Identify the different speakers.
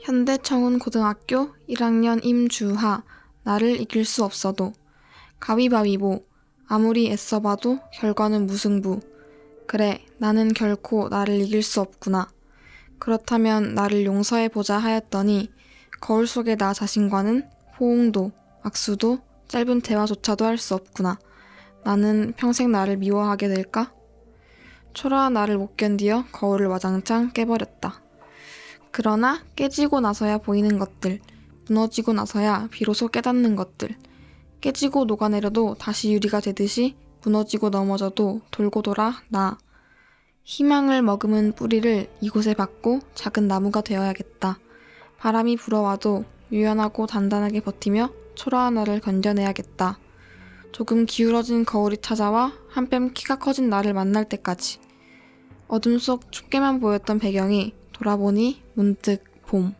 Speaker 1: 현대청운고등학교 1학년 임주하 나를 이길 수 없어도. 가위바위보. 아무리 애써봐도 결과는 무승부. 그래 나는 결코 나를 이길 수 없구나. 그렇다면 나를 용서해보자 하였더니 거울 속의 나 자신과는 호응도 악수도 짧은 대화조차도 할 수 없구나. 나는 평생 나를 미워하게 될까? 초라한 나를 못 견디어 거울을 와장창 깨버렸다. 그러나 깨지고 나서야 보이는 것들, 무너지고 나서야 비로소 깨닫는 것들, 깨지고 녹아내려도 다시 유리가 되듯이 무너지고 넘어져도 돌고 돌아 나. 희망을 머금은 뿌리를 이곳에 박고 작은 나무가 되어야겠다. 바람이 불어와도 유연하고 단단하게 버티며 초라한 나를 견뎌내야겠다. 조금 기울어진 거울이 찾아와 한뼘 키가 커진 나를 만날 때까지. 어둠 속 춥게만 보였던 배경이 돌아보니 문득 봄.